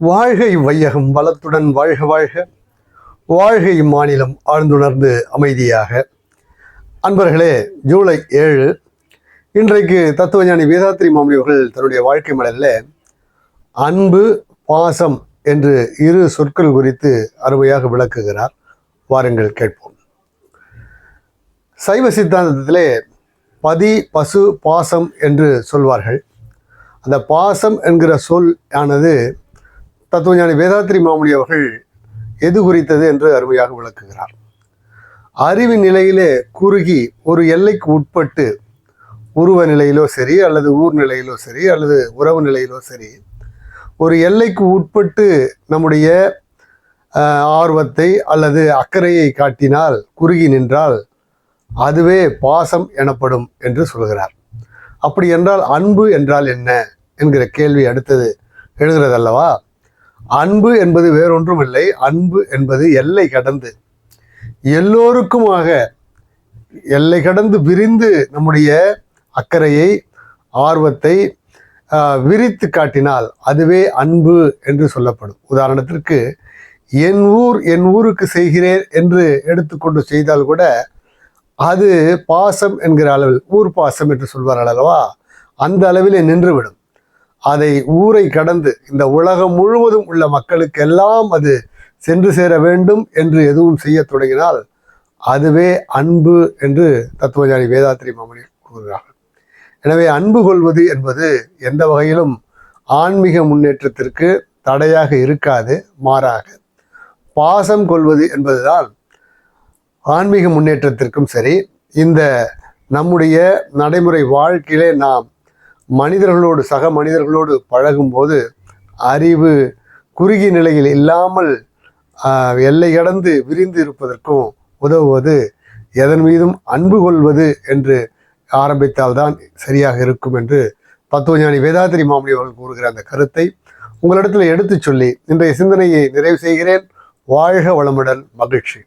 வாழ்கை வையகம் வளத்துடன் வாழ்க வாழ்க. வாழ்கை மாநிலம் ஆழ்ந்துணர்ந்து அமைதியாக. அன்பர்களே ஜூலை ஏழு. இன்றைக்கு தத்துவஞானி வேதாத்ரி மாமணி அவர்கள் தன்னுடைய வாழ்க்கை மலரில் அன்பு பாசம் என்று இரு சொற்கள் குறித்து அருமையாக விளக்குகிறார். வாருங்கள் கேட்போம். சைவ சித்தாந்தத்திலே பதி பசு பாசம் என்று சொல்வார்கள். அந்த பாசம் என்கிற சொல் ஆனது தத்துவஞானி வேதாத்ரி மாமுனி அவர்கள் எது குறித்தது என்று அருமையாக விளக்குகிறார். அறிவின் நிலையிலே குறுகி ஒரு எல்லைக்கு உட்பட்டு உருவ நிலையிலோ சரி அல்லது ஊர் நிலையிலோ சரி அல்லது உறவு நிலையிலோ சரி ஒரு எல்லைக்கு உட்பட்டு நம்முடைய ஆர்வத்தை அல்லது அக்கறையை காட்டினால் குறுகி நின்றால் அதுவே பாசம் எனப்படும் என்று சொல்கிறார். அப்படி என்றால் அன்பு என்றால் என்ன? என்கிற கேள்வி அடுத்தது எழுகிறது அல்லவா அன்பு என்பது வேறொன்றும் இல்லை அன்பு என்பது எல்லை கடந்து. எல்லோருக்குமாக எல்லை கடந்து விரிந்து நம்முடைய அக்கறையை ஆர்வத்தை விரித்து காட்டினால் அதுவே அன்பு என்று சொல்லப்படும். உதாரணத்திற்கு என் ஊர் என் ஊருக்கு செய்கிறேன் என்று எடுத்துக்கொண்டு செய்தால் கூட அது பாசம் என்கிற அளவில் ஊர் பாசம் என்று சொல்வார்கள் அல்லவா? அந்த அளவிலே நின்றுவிடும். அதை ஊரை கடந்து இந்த உலகம் முழுவதும் உள்ள மக்களுக்கெல்லாம் அது சென்று சேர வேண்டும் என்று எதுவும் செய்ய தொடங்கினால் அதுவே அன்பு என்று தத்துவஞானி வேதாத்திரி மாமணி கூறுகிறார்கள். எனவே அன்பு கொள்வது என்பது எந்த வகையிலும் ஆன்மீக முன்னேற்றத்திற்கு தடையாக இருக்காது மாறாக பாசம் கொள்வது என்பதுதான் ஆன்மீக முன்னேற்றத்திற்கும் சரி. இந்த நம்முடைய நடைமுறை வாழ்க்கையிலே நாம் மனிதர்களோடு சக மனிதர்களோடு பழகும்போது அறிவு குறுகிய நிலையில் இல்லாமல் எல்லை கடந்து விரிந்து இருப்பதற்கும் உதவுவது எதன் மீதும் அன்பு கொள்வது என்று ஆரம்பித்தால்தான் சரியாக இருக்கும் என்று தத்துவஞானி வேதாத்திரி மாமணி அவர்கள் கூறுகிற அந்த கருத்தை உங்களிடத்தில் எடுத்துச் சொல்லி இன்றைய சிந்தனையை நிறைவு செய்கிறேன். வாழ்க வளமுடன் மகிழ்ச்சி.